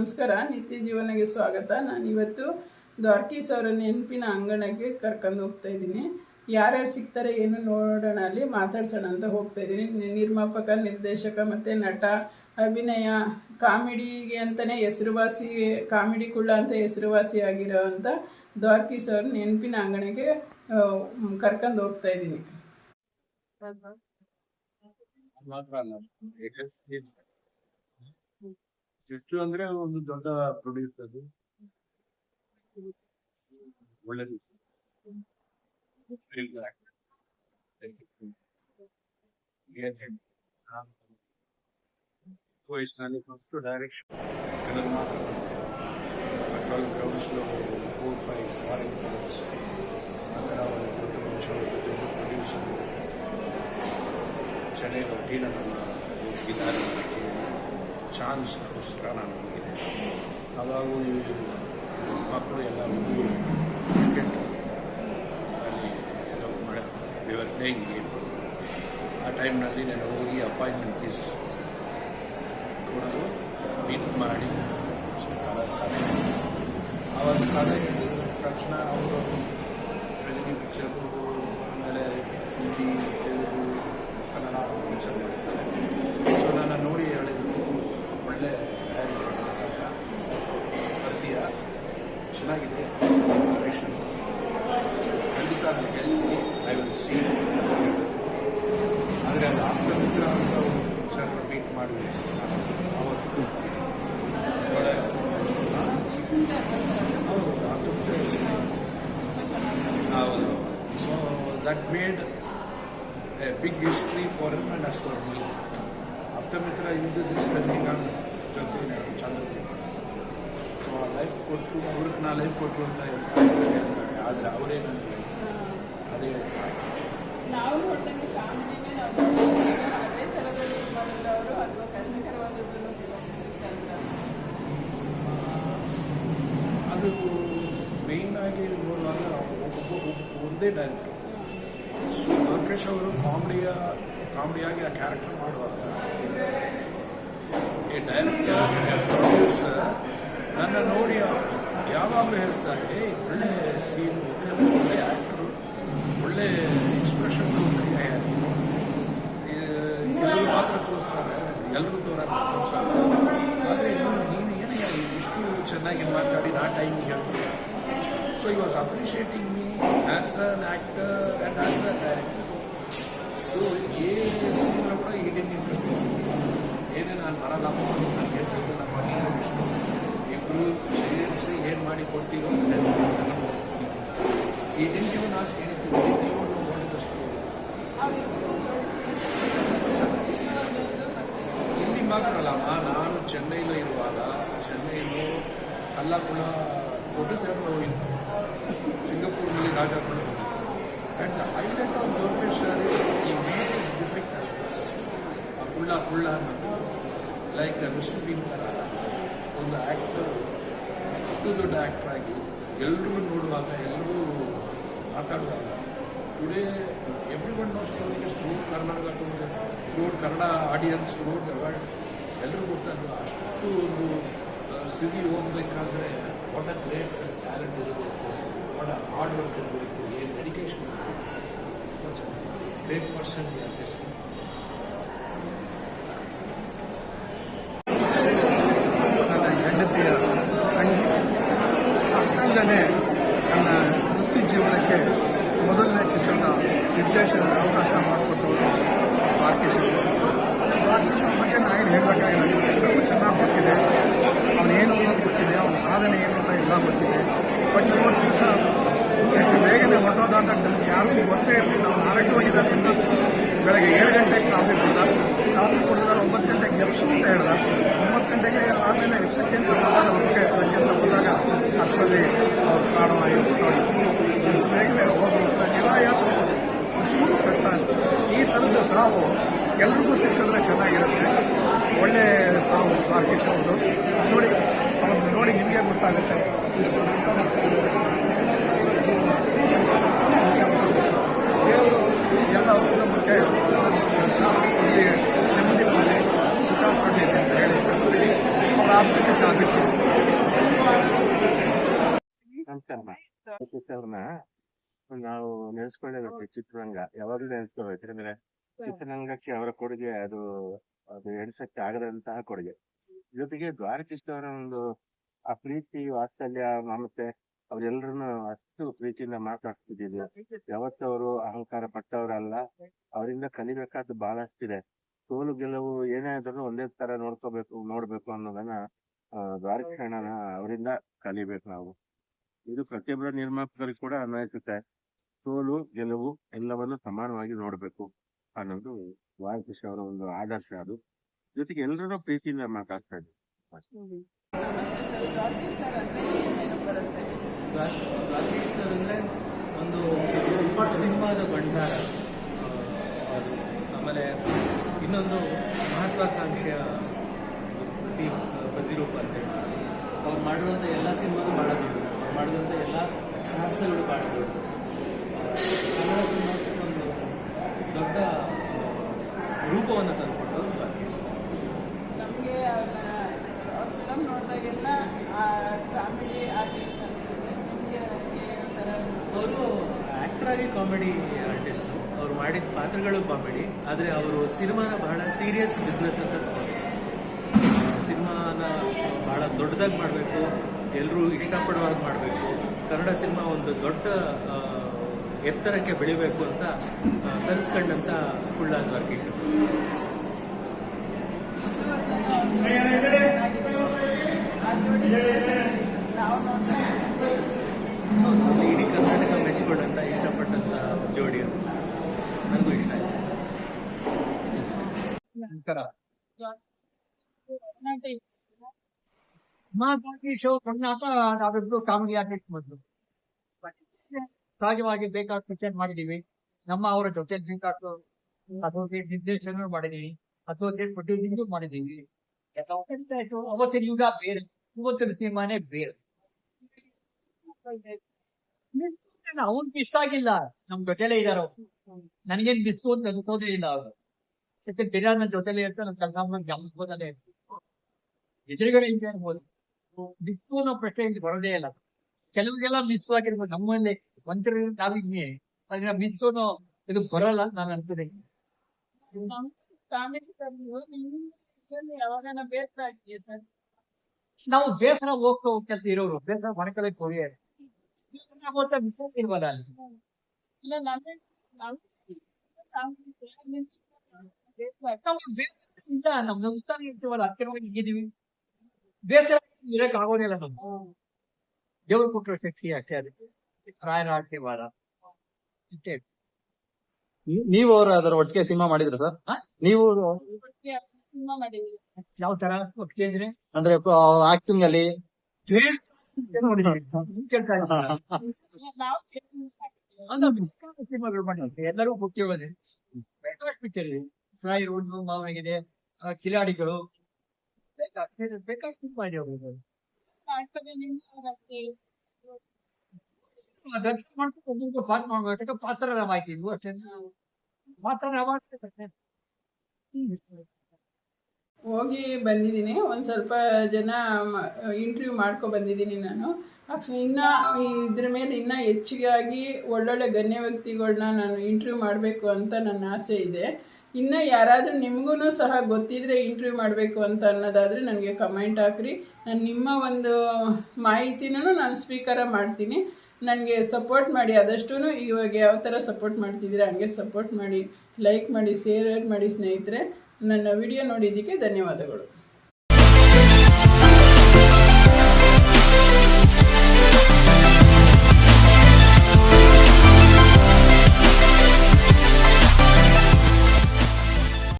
ನಮಸ್ಕಾರ, ನಿತ್ಯ ಜೀವನಗೆ ಸ್ವಾಗತ. ನಾನು ಇವತ್ತು ದ್ವಾರಕಿ ಅವರ ನೆನಪಿನ ಅಂಗಣಕ್ಕೆ ಕರ್ಕೊಂಡು ಹೋಗ್ತಾ ಇದ್ದೀನಿ. ಯಾರ್ಯಾರು ಸಿಗ್ತಾರೆ, ಏನು ನೋಡೋಣ ಅಲ್ಲಿ, ಮಾತಾಡ್ಸೋಣ ಅಂತ ಹೋಗ್ತಾ ಇದ್ದೀನಿ. ನಿರ್ಮಾಪಕ, ನಿರ್ದೇಶಕ ಮತ್ತು ನಟ, ಅಭಿನಯ, ಕಾಮಿಡಿಗೆ ಅಂತಲೇ ಹೆಸರುವಾಸಿ, ಕಾಮಿಡಿ ಕುಳ್ಳ ಅಂತ ಹೆಸರುವಾಸಿ ಆಗಿರೋ ಅಂಥ ದ್ವಾರಕೀಸ್ ಅವ್ರ ನೆನಪಿನ ಅಂಗಣಕ್ಕೆ ಕರ್ಕೊಂಡು ಹೋಗ್ತಾ ಇದ್ದೀನಿ. ಎಷ್ಟು ಅಂದ್ರೆ ಒಂದು ದೊಡ್ಡ ಪ್ರೊಡ್ಯೂಸರ್ ಅದು. ವಯಸ್ಸಿನಲ್ಲಿ ಫಸ್ಟ್ ಡೈರೆಕ್ಷನ್ ಗ್ರೌಂಡ್ಸ್లో ಫೋರ್ ಫೈವ್ ಫಾರಿನ್ ಫಿಲ್ಮ್ಸ್ ಆ ಥರ ಒಂದು ದೊಡ್ಡ ಅದಕ್ಕೆ ಚಾನ್ಸ್ಗೋಸ್ಕರ ನಾನು ಹೋಗಿದ್ದೆ. ಈ ಮಕ್ಕಳು ಎಲ್ಲ ಹುಡುಗರು ಕ್ರಿಕೆಟ್ ಅಲ್ಲಿ ಎಲ್ಲ ಮಾಡಿ ವಿವರ್ ಪ್ಲೇಯಿಂಗ್ ಗೇಮ್ ಆ ಟೈಮ್ನಲ್ಲಿ ನಾನು ಹೋಗಿ ಅಪಾಯಿಂಟ್ಮೆಂಟ್ ಫೀಸ್ ಕೊಡಲು ಮೀಟ್ ಮಾಡಿ ಕಥೆ ಆವಾಗ ತಕ್ಷಣ ಅವರು ರಜನಿ ಪಿಕ್ಚರು ಆಮೇಲೆ ಹಿಂದಿ ತೆಲುಗು ಕನ್ನಡ ಪಿಕ್ಚರ್ ಮಾಡಿದ್ದಾರೆ ಸೊ ನನ್ನ ನೋಡಿ ಹೇಳಿದ್ರು ಒಳ್ಳೆ ಬರ್ತೀಯ ಚೆನ್ನಾಗಿದೆ ನರೇಷನ್ ಖಂಡಿತ ನಾನು ಹೇಳ್ತೀನಿ ಐ ವಿಲ್ ಸಿ ಆದರೆ ಅದು ಆಪ್ತಮಿತ್ರ ಅಂತ ಒಂದು ಪಿಕ್ಚರ್ ಮೀಟ್ ಮಾಡಿ ಅವತ್ತು ಹೌದು so that made a big history for him and us for me Apthamitra ಇಲ್ದಿದ್ರೆ ರಜನಿಕಾಂತ್ ಜೊತೆ ಚಂದ್ರ ಸೊ ಆ ಲೈಫ್ ಕೊಟ್ಟು ಅವ್ರಿಗೆ ನಾ ಲೈಫ್ ಕೊಟ್ಟು ಅಂತ ಹೇಳ್ತಾರೆ ಆದರೆ ಅವರೇ ನನಗೆ ಅದೇ ಹೇಳ್ತಾರೆ ಅದೇ ಥರದಲ್ಲಿ ಅಥವಾ ಕಷ್ಟಕರವಾದದ್ದನ್ನು ಅದು ಮೇಯ್ನ್ ಆಗಿ ನೋಡುವಾಗ ಒಂದೇ ಡೈರೆಕ್ಟರ್ ಸೊ ಲೋಕೇಶ್ ಅವರು ಕಾಮಿಡಿಯ ಕಾಮಿಡಿಯಾಗಿ ಆ ಕ್ಯಾರೆಕ್ಟರ್ ಮಾಡುವಾಗ ಈ ಡೈರೆಕ್ಟರ್ ಪ್ರೊಡ್ಯೂಸರ್ ನನ್ನ ನೋಡಿ ಯಾವಾಗಲೂ ಹೇಳ್ತಾರೆ "ಏ, ಒಳ್ಳೆ ಸೀನ್ ಒಳ್ಳೆ ಆ್ಯಕ್ಟರು ಒಳ್ಳೆ ಎಕ್ಸ್ಪ್ರೆಷನ್ ಸರಿಯಾಗಿ ಎಲ್ಲರೂ ಮಾತ್ರ ತೋರಿಸ್ತಾರೆ ಎಲ್ಲರೂ ತೋರ ತೋರಿಸಲ್ಲ ಆದರೆ ನೀನು ಏನಯ್ಯ ಇಷ್ಟು ಚೆನ್ನಾಗಿ ಮಾತಾಡಿ ನಾ ಟೈಮಿಗೆ ಹೇಳ್ತೀನಿ so he was appreciating me as an actor and as a director so ಏನಿದ್ರು ಕೂಡ ಈಡೇನು ಇಂಟರ್ವ್ಯೂ ಏನೇ ನಾನು ಬರಲ್ಲಪ್ಪ ನಾನು ಹೇಳ್ತಿದ್ದೆ ನಮ್ಮ ನೀನು ವಿಷ್ಣು ಇಬ್ಬರು ಸೇರಿಸಿ ಏನು ಮಾಡಿ ಕೊಡ್ತೀರೋ ಈ ಡಿಂಟಿವ್ ನಾಸ್ಟ್ ಏನಿತ್ತು ನೀವು ನೋಡಿದಷ್ಟು ಇಲ್ಲಿ ಮಾತ್ರ ಅಲ್ಲಮ್ಮ ನಾನು ಚೆನ್ನೈలో ಇರುವಾಗ ದೊಡ್ಡ ಥಿಯೇಟರ್ ಹೋಗಿದ್ದು. ಸಿಂಗಪೂರ್ನಲ್ಲಿ Rajapura and highlight of Lokesh sir ಈ ಮೇಡ್ ಇಸ್ ಡಿಫೆಕ್ಟ್ ಅಸ್ಪೆಕ್ಟ್ಸ್ ಆ ಕುಳ್ಳ ಕುಳ್ಳ ಲೈಕ್ ಮಿಸ್ಟರ್ ಬೀನ್ ಥರ ಒಂದು ಆ್ಯಕ್ಟರ್ ಅಷ್ಟು ದೊಡ್ಡ ಆ್ಯಕ್ಟರ್ ಆಗಿ ಎಲ್ಲರೂ ನೋಡುವಾಗ ಎಲ್ಲರೂ ಮಾತಾಡುವಾಗ today everyone knows throughout Karnataka road Kannada audience road world ಎಲ್ಲರೂ ಗೊತ್ತಲ್ಲ ಅಷ್ಟು ಒಂದು ಸಿರಿ ಹೋಗ್ಬೇಕಾದ್ರೆ ವಾಟ್ ಅ ಗ್ರೇಟ್ ಟ್ಯಾಲೆಂಟ್ ಇರಬೇಕು ವಾಟ್ ಅ ಹಾರ್ಡ್ ವರ್ಕ್ ಇರಬೇಕು ಏನು ಡೆಡಿಕೇಶನ್ ಇರಬೇಕು ಗ್ರೇಟ್ ಪರ್ಸನ್ ದಿಸ್ ನನ್ನ ಹೆಂಡತಿಯ ತಂಗಿ ಅಷ್ಟೊಂದನೇ ನನ್ನ ವೃತ್ತಿ ಜೀವನಕ್ಕೆ ಮೊದಲನೇ ಚಿತ್ರದ ನಿರ್ದೇಶನದ ಅವಕಾಶ ಮಾಡಿಕೊಟ್ಟವರು ರಾಕೇಶ್ ರಾಕೇಶ್ ಅವ್ರ ಬಗ್ಗೆ ನಾನು ಏನು ಹೇಳಬೇಕಾಗಿಲ್ಲ ಎಲ್ಲರಿಗೂ ಚೆನ್ನಾಗಿ ಗೊತ್ತಿದೆ ಅವನು ಏನು ಅನ್ನೋದು ಗೊತ್ತಿದೆ ಅವನ ಸಾಧನೆ ಏನು ಅಂತ ಎಲ್ಲ ಗೊತ್ತಿದೆ. ಬಟ್ ಇವತ್ತು ದಿವಸ ಎಷ್ಟು ಬೇಗನೆ ಹೊಟ್ಟೋದ ಅಂತ ಯಾರಿಗೂ ಗೊತ್ತೇ ಇರಲಿಲ್ಲ. ಅವನು ಆರೋಗ್ಯವಾಗಿದ್ದಾನೆ ಅಂತ ಬೆಳಗ್ಗೆ ಏಳು ಗಂಟೆಗೆ ಕಾಫಿ ಕೊಡ್ದ. ಕಾಫಿ ಕುಡಿದ್ರೆ ಒಂಬತ್ತು ಗಂಟೆಗೆ ಎಪ್ಸು ಅಂತ ಹೇಳ್ದ. ಒಂಬತ್ತು ಗಂಟೆಗೆ ಆಮೇಲೆ ಎಪ್ಸಕ್ಕೆ ಅಂತ ಹೋದಾಗ ಅವ್ರಿಗೆ ಬಗ್ಗೆ ಅಂತ ಹೋದಾಗ ಅಷ್ಟರಲ್ಲಿ ಅವ್ರು ನೋಡಿ ಎಷ್ಟು ಬೇಗನೆ ಹೋದ್ರು ನಿರಾಯಾಸ ಹೋಗೋದು ಒಂಚೂರು ಈ ಥರದ ಸಾವು ಎಲ್ರಿಗೂ ಸಿಕ್ಕಿದ್ರೆ ಚೆನ್ನಾಗಿರುತ್ತೆ. ಒಳ್ಳೆ ಸಾವು ಮಾರ್ಕೆಟ್ ಅವ್ರದ್ದು ನೋಡಿ ನೋಡಿ ನಿಮಗೆ ಗೊತ್ತಾಗುತ್ತೆ. ಇಷ್ಟು ದೇವರು ಎಲ್ಲ ಕುಟುಂಬಕ್ಕೆ ಶಾಂತಿ ನೆಮ್ಮದಿ ಮಾಡಿ ಸುಖ ಕೊಡಲಿ ಅಂತ ಹೇಳಿ ಅವರ ಆತ್ಮಕ್ಕೆ ಶಾಂತಿಸಿ ನಾವು ನೆನೆಸ್ಕೊಂಡಿರ್ಬೇಕು ಚಿತ್ರರಂಗ. ಯಾವಾಗ್ಲೂ ನೆನೆಸ್ಕೊಳ್ಬೇಕು. ಯಾಕಂದ್ರೆ ಚಿತ್ರರಂಗಕ್ಕೆ ಅವರ ಕೊಡುಗೆ ಅದು ಅದು ಎಣಿಸಕ್ಕೆ ಆಗದಂತಹ ಕೊಡುಗೆ. ಜೊತೆಗೆ ದ್ವಾರಕೃಷ್ಣ ಅವರ ಒಂದು ಆ ಪ್ರೀತಿ ವಾತ್ಸಲ್ಯ ಮಮತೆ ಅವರೆಲ್ಲರನ್ನು ಅಷ್ಟು ಪ್ರೀತಿಯಿಂದ ಮಾತಾಡ್ತಿದ್ದೀವಿ. ಯಾವತ್ತೂ ಅವರು ಅಹಂಕಾರ ಪಟ್ಟವರಲ್ಲ ಅವರಿಂದ ಕಲಿಬೇಕಾದ ಬಹಳಷ್ಟಿದೆ ಸೋಲು ಗೆಲುವು ಏನೇ ಆದ್ರೂ ಒಂದೇ ತರ ನೋಡ್ಕೋಬೇಕು ನೋಡ್ಬೇಕು ಅನ್ನೋದನ್ನ ದ್ವಾರಕ್ಷಣನ ಅವರಿಂದ ಕಲಿಬೇಕು ನಾವು. ಇದು ಪ್ರತಿಯೊಬ್ಬರ ನಿರ್ಮಾಪಕರಿಗೆ ಕೂಡ ಅನ್ವಯಿಸುತ್ತೆ. ಸೋಲು ಗೆಲುವು ಎಲ್ಲವನ್ನು ಸಮಾನವಾಗಿ ನೋಡ್ಬೇಕು ಅನ್ನೋದು ದ್ವಾರಕೀಶ್ ಅವರ ಒಂದು ಆದರ್ಶ ಅದು. ಜೊತೆಗೆ ಎಲ್ಲರೂ ಪ್ರೀತಿಯಿಂದ ಮಾತಾಡ್ತಾ ಇದ್ರು ರಾಕೇಶ್ ಸರ್ ಅಂದ್ರೆ ಒಂದು ಸಿನಿಮಾದ ಭಂಡಾರ. ಅದು ಆಮೇಲೆ ಇನ್ನೊಂದು ಮಹತ್ವಾಕಾಂಕ್ಷೆಯ ಪ್ರತಿ, ಪ್ರತಿರೂಪ ಅಂತ ಹೇಳ್ತಾರೆ ಅವ್ರು ಮಾಡಿರುವಂಥ ಎಲ್ಲ ಸಿನಿಮಾನು ಭಾಳ ದೊಡ್ಡದು ಅವ್ರು ಮಾಡಿದಂಥ ಎಲ್ಲ ಸಾಹಸಗಳು ಭಾಳ ದೊಡ್ಡದು ಕನ್ನಡ ಸಿನಿಮಾಕ್ಕೆ ಒಂದು ದೊಡ್ಡ ರೂಪವನ್ನು ತಂದುಕೊಟ್ಟವರು ರಾಕೇಶ್ ಸರ್ ನಮಗೆ ಅವ್ರನ್ನ ಅವ್ರ ಫಿಲಮ್ ನೋಡಿದಾಗೆಲ್ಲ ಕಾಮಿಡಿ ಆರ್ಟಿಸ್ಟ್ ಅನಿಸುತ್ತೆ ನಿಮಗೆ ಏನು ಥರ ಅವರು ಆಕ್ಟರ್ ಆಗಿ ಕಾಮಿಡಿ ಆರ್ಟಿಸ್ಟು ಅವ್ರು ಮಾಡಿದ ಪಾತ್ರಗಳು ಕಾಮಿಡಿ ಆದರೆ ಅವರು ಸಿನಿಮಾನ ಬಹಳ ಸೀರಿಯಸ್ ಬಿಸ್ನೆಸ್ ಅಂತ ತಗೊಂಡ್ರು. ಸಿನಿಮಾನ ಬಹಳ ದೊಡ್ಡದಾಗಿ ಮಾಡಬೇಕು ಎಲ್ಲರೂ ಇಷ್ಟಪಡುವಾಗ ಮಾಡಬೇಕು. ಕನ್ನಡ ಸಿನಿಮಾ ಒಂದು ದೊಡ್ಡ ಎತ್ತರಕ್ಕೆ ಬೆಳಿಬೇಕು ಅಂತ ಆ, ಕುಳ್ಳಾದ ಕಂಡಂತ ಕುಳ್ಳ ದ್ವಾರಕೀಶ್ ಅವರು. ಆ ಜೋಡಿ ನಾವು ನೋಡ್ತಾ ಹೌದು, ಅದು ಇಡೀ ಕರ್ನಾಟಕ ಮೆಚ್ಚಿಕೊಂಡಂತ ಇಷ್ಟಪಟ್ಟಂತ ಜೋಡಿ ಅದು ನನಗೂ ಇಷ್ಟ ಆಯ್ತು ಮಹಾತ್ಮಾಗಿ ಶೋ ಕರ್ನಾಟ ಸಹಜವಾಗಿ ಬೇಕಾದ ಪಿಕ್ಚರ್ ಮಾಡಿದೀವಿ. ನಮ್ಮ ಅವರ ಜೊತೆ ಬೇಕಾದ ಅಸೋಸಿಯೇಟ್ ನಿರ್ದೇಶನ ಮಾಡಿದೀವಿ. ಅಸೋಸಿಯೇಟ್ ಪ್ರೊಡ್ಯೂಸಿಂಗ್ ಮಾಡಿದೀವಿ. ಅವತ್ತಿನ ಯುಗ ಬೇರೆ, ಇವತ್ತಿನ ಸಿನಿಮಾನೇ ಬೇರೆ. ಅವನ್ ಇಷ್ಟ ಆಗಿಲ್ಲ. ನಮ್ ಜೊತೆಲೇ ಇದಾರ ನನಗೇನ್ ಬಿಸ್ತು ಅಂತ ಅನ್ಕೋದೇ ಇಲ್ಲ ಅವರು. ಯಾಕೆ ಬೇರೆ ನನ್ನ ಜೊತೆಲೇ ಇರ್ತಾರೆ ನಮ್ ಕೆಲಸ ಗಮನಿಸ್ಬೋದಲ್ಲೇ ಎದುರುಗಡೆ ಇದೆ ಅನ್ಬೋದು ಮಿಸ್ ಅನ್ನೋ ಪ್ರಶ್ನೆ ಇಲ್ಲಿ ಬರೋದೇ ಇಲ್ಲ ಕೆಲವ್ರಿಗೆಲ್ಲ ಮಿಸ್ ಆಗಿರ್ಬೋದು ನಮ್ಮಲ್ಲಿ ಒಂಥರ ನಾವಿದ್ವಿ ಅದನ್ನ ಮಿಸ್ ಅನ್ನೋ ಇದು ಬರಲ್ಲ ಅಂತ ನಾನು ಅನ್ಕೋತೀನಿ ಕಾಮಿಡಿ ಸರ್ ನೀವು ನೀವು ಯಾವಾಗ ಬೇಸರ ಆಗ್ತೀಯ ಸರ್ ನಾವು ಬೇಸರ ಹೋಗ್ತಾ ಹೋಗ್ತಾ ಇರೋರು ಬೇಸರ ಮಾಡ್ಕೊಳ್ಳೋಕೆ ಹೋಗಿ ಮಿಸ್ ಇಲ್ವಲ್ಲ ಅಲ್ಲಿ ಇಲ್ಲ ನಮಗೆ ನಾವು ಬೇಸರ ನಾವು ಬೇಸರ ಇಲ್ಲ ನಮ್ ನಮಸ್ಕಾರ ಇರ್ತೀವಲ್ಲ ಅದಕ್ಕೆ ನೋಡಿ ಹೀಗಿದೀವಿ ಬೇಸರ ಇರಕ್ ಆಗೋದಿಲ್ಲ ನಮ್ಗೆ ದೇವ್ರು ಕೊಟ್ಟರು ಶಕ್ತಿ ಅಷ್ಟೇ ಅದಕ್ಕೆ ರಾಯರ ಆಶೀರ್ವಾದ ಇಷ್ಟೇ ನೀವು ಅವ್ರ ಅದರ ಒಟ್ಟಿಗೆ ಸಿನಿಮಾ ಮಾಡಿದ್ರ ಸರ್? ಹಾ? ನೀವು ಸಿನಿಮಾ ಯಾವ ತರ? ಒಟ್ಟಿಗೆ ಅಂದ್ರೆ? ಅಂದ್ರೆ ಆಕ್ಟಿಂಗ್ ಅಲ್ಲಿ? ಸಿನಿಮಾಗಳು ಮಾಡಿದ್ವಿ ಎಲ್ಲರೂ ಗೊತ್ತಿರೋದೆ. ಬೇಕಾದಷ್ಟು ಪಿಕ್ಚರ್ ಇದೆ ರಾಯರು ಒಂದು ಮಾವನಿಗಿದೆ ಆ, ಕಿಲಾಡಿಗಳು ಬೇಕಾಗ್ತದೆ ಮಾಡಿ ಇದೆ ಪಾತ್ರ ಮಾಡ್ಬೇಕು. ಅಷ್ಟೇ ಆಗ್ತದೆ ಹೋಗಿ ಬಂದಿದ್ದೀನಿ. ಒಂದ್ ಸ್ವಲ್ಪ ಜನ ಇಂಟರ್ವ್ಯೂ ಮಾಡ್ಕೊ ಬಂದಿದ್ದೀನಿ ನಾನು. ಇನ್ನ ಇನ್ನು ಇದ್ರ ಮೇಲೆ ಇನ್ನ ಹೆಚ್ಚಿಗಾಗಿ ಒಳ್ಳೊಳ್ಳೆ ಗಣ್ಯ ವ್ಯಕ್ತಿಗಳನ್ನ ನಾನು ಇಂಟರ್ವ್ಯೂ ಮಾಡಬೇಕು ಅಂತ ನನ್ನ ಆಸೆ ಇದೆ. ಇನ್ನು ಯಾರಾದರೂ ನಿಮಗೂ ಸಹ ಗೊತ್ತಿದ್ರೆ ಇಂಟ್ರ್ಯೂ ಮಾಡಬೇಕು ಅಂತ ಅನ್ನೋದಾದರೆ ನನಗೆ ಕಮೆಂಟ್ ಹಾಕ್ರಿ. ನಾನು ನಿಮ್ಮ ಒಂದು ಮಾಹಿತಿನೂ ನಾನು ಸ್ವೀಕಾರ ಮಾಡ್ತೀನಿ. ನನಗೆ ಸಪೋರ್ಟ್ ಮಾಡಿ ಆದಷ್ಟು ಇವಾಗ ಯಾವ ಥರ ಸಪೋರ್ಟ್ ಮಾಡ್ತಿದ್ದೀರಾ ಹಂಗೆ ಸಪೋರ್ಟ್ ಮಾಡಿ ಲೈಕ್ ಮಾಡಿ ಶೇರ್ ಮಾಡಿ ಸ್ನೇಹಿತರೆ. ನನ್ನ ವಿಡಿಯೋ ನೋಡಿದ್ದಕ್ಕೆ ಧನ್ಯವಾದಗಳು.